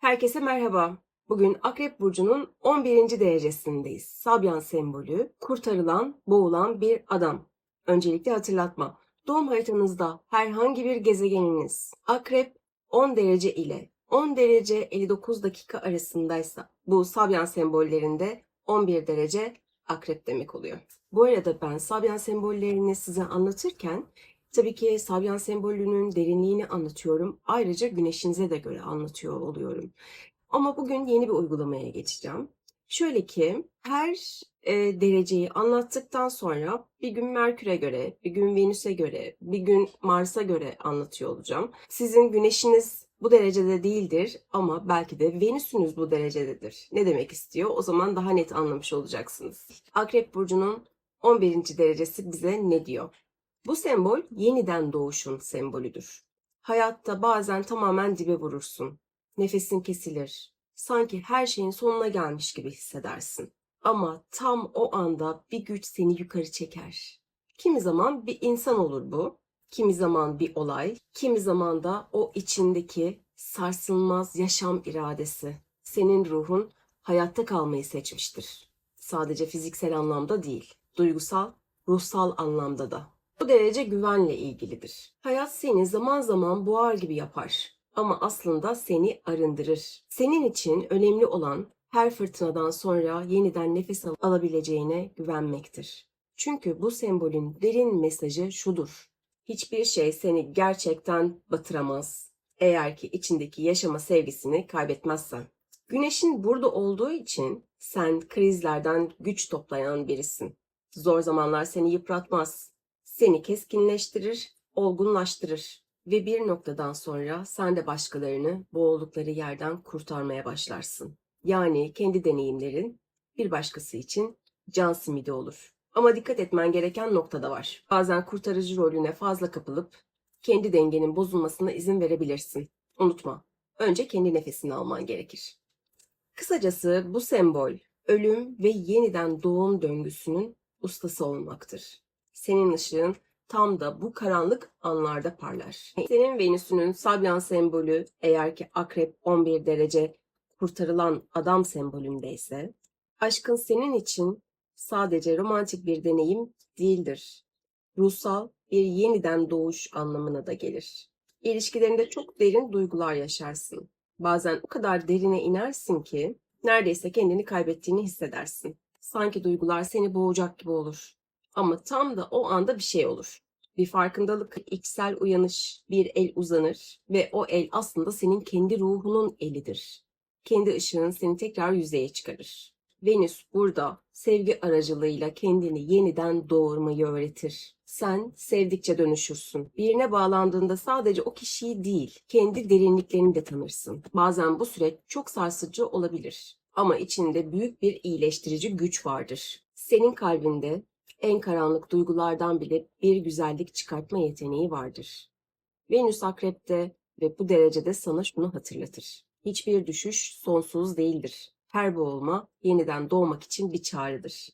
Herkese merhaba. Bugün Akrep Burcu'nun 11. derecesindeyiz. Sabyan sembolü, kurtarılan, boğulan bir adam. Öncelikle hatırlatma. Doğum haritanızda herhangi bir gezegeniniz Akrep 10 derece ile 10 derece 59 dakika arasındaysa bu Sabyan sembollerinde 11 derece Akrep demek oluyor. Bu arada ben Sabyan sembollerini size anlatırken Tabii ki Sabyan sembolünün derinliğini anlatıyorum. Ayrıca güneşinize de göre anlatıyor oluyorum. Ama bugün yeni bir uygulamaya geçeceğim. Şöyle ki her e, dereceyi anlattıktan sonra bir gün Merkür'e göre, bir gün Venüs'e göre, bir gün Mars'a göre anlatıyor olacağım. Sizin güneşiniz bu derecede değildir ama belki de Venüs'ünüz bu derecededir. Ne demek istiyor? O zaman daha net anlamış olacaksınız. Akrep Burcu'nun 11. derecesi bize ne diyor? Bu sembol yeniden doğuşun sembolüdür. Hayatta bazen tamamen dibe vurursun. Nefesin kesilir. Sanki her şeyin sonuna gelmiş gibi hissedersin. Ama tam o anda bir güç seni yukarı çeker. Kimi zaman bir insan olur bu. Kimi zaman bir olay. Kimi zaman da o içindeki sarsılmaz yaşam iradesi. Senin ruhun hayatta kalmayı seçmiştir. Sadece fiziksel anlamda değil, duygusal, ruhsal anlamda da. Bu derece güvenle ilgilidir. Hayat seni zaman zaman boğar gibi yapar ama aslında seni arındırır. Senin için önemli olan her fırtınadan sonra yeniden nefes al- alabileceğine güvenmektir. Çünkü bu sembolün derin mesajı şudur. Hiçbir şey seni gerçekten batıramaz. Eğer ki içindeki yaşama sevgisini kaybetmezsen. Güneşin burada olduğu için sen krizlerden güç toplayan birisin. Zor zamanlar seni yıpratmaz seni keskinleştirir, olgunlaştırır ve bir noktadan sonra sen de başkalarını boğuldukları yerden kurtarmaya başlarsın. Yani kendi deneyimlerin bir başkası için can simidi olur. Ama dikkat etmen gereken nokta da var. Bazen kurtarıcı rolüne fazla kapılıp kendi dengenin bozulmasına izin verebilirsin. Unutma, önce kendi nefesini alman gerekir. Kısacası bu sembol ölüm ve yeniden doğum döngüsünün ustası olmaktır. Senin ışığın tam da bu karanlık anlarda parlar. Senin Venüs'ünün Sabyan sembolü eğer ki Akrep 11 derece kurtarılan adam sembolündeyse aşkın senin için sadece romantik bir deneyim değildir. Ruhsal bir yeniden doğuş anlamına da gelir. İlişkilerinde çok derin duygular yaşarsın. Bazen o kadar derine inersin ki neredeyse kendini kaybettiğini hissedersin. Sanki duygular seni boğacak gibi olur. Ama tam da o anda bir şey olur. Bir farkındalık, içsel uyanış, bir el uzanır ve o el aslında senin kendi ruhunun elidir. Kendi ışığın seni tekrar yüzeye çıkarır. Venüs burada sevgi aracılığıyla kendini yeniden doğurmayı öğretir. Sen sevdikçe dönüşürsün. Birine bağlandığında sadece o kişiyi değil, kendi derinliklerini de tanırsın. Bazen bu süreç çok sarsıcı olabilir. Ama içinde büyük bir iyileştirici güç vardır. Senin kalbinde en karanlık duygulardan bile bir güzellik çıkartma yeteneği vardır. Venüs akrepte ve bu derecede sana şunu hatırlatır. Hiçbir düşüş sonsuz değildir. Her boğulma yeniden doğmak için bir çağrıdır.